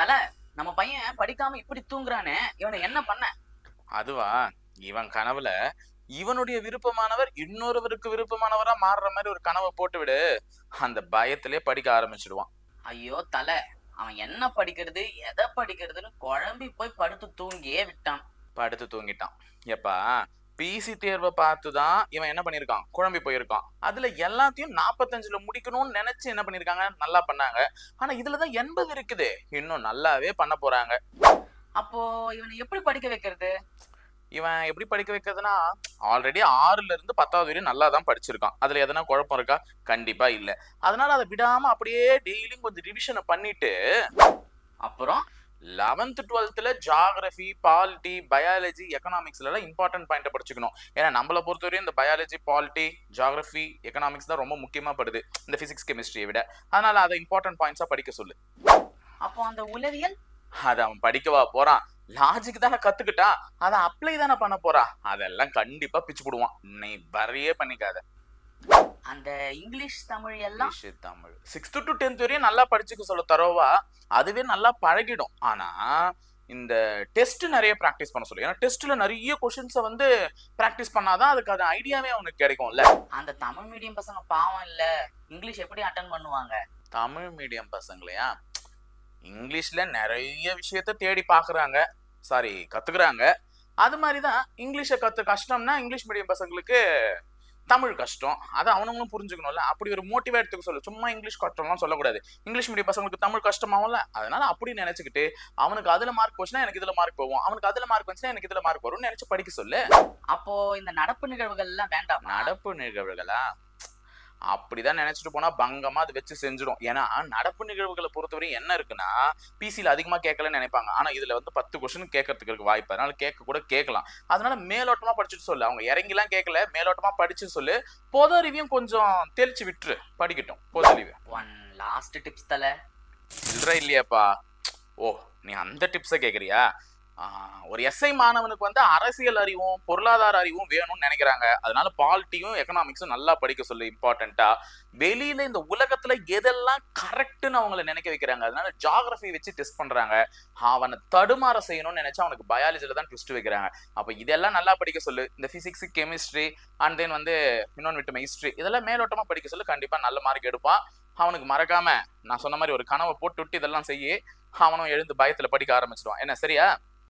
தல நம்ம பையன் படிக்காம இப்படி தூங்குறானே இவனை என்ன பண்ண? அதுவா இவன் கனவுல இவனுடைய விருப்பமானவர் இன்னொருவருக்கு விருப்பமானவரா மாறுற மாதிரி ஒரு கனவை போட்டு விடு. அந்த பயத்திலே படிக்க ஆரம்பிச்சிடுவான். ஐயோ தல அவன் என்ன படிக்கிறது எதை படிக்கிறதுன்னு குழம்பி போய் படுத்து தூங்கியே விட்டான். படுத்து தூங்கிட்டான். எப்பா பிசி தேர்வை பார்த்து தான் இவன் என்ன பண்ணியிருக்கான்? குழம்பி போயிருக்கான். அதுல எல்லாத்தையும் நாற்பத்தஞ்சுல முடிக்கணும்னு நினைச்சு என்ன பண்ணிருக்காங்க நல்லா பண்ணாங்க. ஆனா இதுலதான் எண்பது இருக்குது. இன்னும் நல்லாவே பண்ண போறாங்க. அப்போ இவனை எப்படி படிக்க வைக்கிறது? இவன் எப்படி படிக்க வைக்கிறதுனா ஆல்ரெடி ஆறுல இருந்து பத்தாவது வரையும் நல்லா தான் படிச்சிருக்கான். அதுல எதனா குழப்பம் இருக்கா? கண்டிப்பா இல்ல. அதனால அதை விடாம அப்படியே டெய்லியும் கொஞ்சம் ரிவிஷனை பண்ணிட்டு அப்புறம் லெவன்த் டுவெல்த்ல ஜாகிரபி பாலிட்டி பயாலஜி எக்கனாமிக்ஸ்ல எல்லாம் இம்பார்ட்டன்ட் பாயிண்ட்டை படிச்சுக்கணும். ஏன்னா நம்மளை பொறுத்தவரையும் இந்த பயாலஜி பாலிட்டி ஜாகிரபி எக்கனாமிக்ஸ் தான் ரொம்ப முக்கியமா படுது. இந்த பிசிக்ஸ் கெமிஸ்ட்ரியை விட. அதனால அதை இம்பார்ட்டன்ட் பாயிண்ட்ஸா படிக்க சொல்லு. அப்போ அந்த உளவியல்? அதை அவன் படிக்கவா போறான்? லாஜிக் தானே கத்துக்கிட்டா அதை அப்ளை தானே பண்ண போறா? அதெல்லாம் கண்டிப்பா பிச்சு போடுவான். நீ வரையே பண்ணிக்காத. அந்த இங்கிலீஷ் தமிழ் எல்லாம் தமிழ். சிக்ஸ்த் டு டென்த் வரையும் நல்லா படிச்சுக்க சொல்ல தரோவா. அதுவே நல்லா பழகிடும். ஆனா இந்த டெஸ்ட் நிறைய ப்ராக்டிஸ் பண்ண சொல்லு. ஏன்னா டெஸ்ட்ல நிறைய கொஷின்ஸை வந்து ப்ராக்டிஸ் பண்ணாதான் அதுக்கு அது ஐடியாவே அவனுக்கு கிடைக்கும்ல. அந்த தமிழ் மீடியம் பசங்க பாவம் இல்ல. இங்கிலீஷ் எப்படி அட்டன் பண்ணுவாங்க? தமிழ் மீடியம் பசங்களையா? இங்கிலீஷ்ல நிறைய விஷயத்த தேடி பார்க்கறாங்க சாரி கத்துக்கிறாங்க. அது மாதிரி தான் இங்கிலீஷை கத்து கஷ்டம்னா இங்கிலீஷ் மீடியம் பசங்களுக்கு தமிழ் கஷ்டம். அதை அவனுங்களும் புரிஞ்சுக்கணும்ல. அப்படி ஒரு மோட்டிவா எடுத்துக்க சொல்லு. சும்மா இங்கிலீஷ் கஷ்டம்லாம் சொல்லக்கூடாது. இங்கிலீஷ் மீடியம் பசங்களுக்கு தமிழ் கஷ்டமாகும்ல. அதனால அப்படி நினைச்சுக்கிட்டு அவனுக்கு அதுல மார்க் போச்சுன்னா எனக்கு இதுல மார்க் போகும். அவனுக்கு அதுல மார்க் வந்துச்சுன்னா எனக்கு இதுல மார்க் வரும்னு நினைச்சு படிக்க சொல்லு. அப்போ இந்த நடப்பு நிகழ்வுகள் எல்லாம் வேண்டாம்? நடப்பு நிகழ்வுகளா? அப்படிதான் நினைச்சிட்டு போனா பங்கமா அது வச்சு செஞ்சிடும். ஏன்னா நடப்பு நிகழ்வுகளை பொறுத்தவரை என்ன இருக்குன்னா பிசியில் அதிகமா கேட்கலன்னு நினைப்பாங்க. ஆனா இதுல வந்து பத்து கொஸ்டின் கேட்கறதுக்கு இருக்கு வாய்ப்பு. அதனால கேட்க கூட கேட்கலாம். அதனால மேலோட்டமா படிச்சுட்டு சொல்லு. அவங்க இறங்கிலாம் கேட்கல. மேலோட்டமா படிச்சு சொல்லு. பொது அறிவையும் கொஞ்சம் தெளிச்சு விட்டுரு. படிக்கட்டும். பொது அறிவு. ஒன் லாஸ்ட் டிப்ஸ் தல. இல்லையாப்பா. ஓ நீ அந்த டிப்ஸை கேட்குறியா ஒரு எஸ்ஐ மாணவனுக்கு வந்து அரசியல் அறிவும் பொருளாதார அறிவும் வேணும்னு நினைக்கிறாங்க. அதனால பாலிட்டியும் எக்கனாமிக்ஸும் நல்லா படிக்க சொல்லு இம்பார்ட்டண்டா வெளியில இந்த உலகத்துல எதெல்லாம் கரெக்ட்னு அவங்கள நினைக்க வைக்கிறாங்க. அதனால ஜாகிரபி வச்சு டெஸ்ட் பண்றாங்க. அவனை தடுமாற செய்யணும்னு நினைச்சா அவனுக்கு பயாலஜில தான் ட்விஸ்ட் வைக்கிறாங்க. அப்ப இதெல்லாம் நல்லா படிக்க சொல்லு. இந்த பிசிக்ஸ் கெமிஸ்ட்ரி அண்ட் தென் வந்து இன்னொன்று விட்டுமே ஹிஸ்ட்ரி இதெல்லாம் மேலோட்டமா படிக்க சொல்லு. கண்டிப்பா நல்ல மார்க் எடுப்பான். அவனுக்கு மறக்காம நான் சொன்ன மாதிரி ஒரு கனவை போட்டு விட்டு இதெல்லாம் செய்ய அவனும் எழுந்து பயத்துல படிக்க ஆரம்பிச்சிடுவான். என்ன சரியா?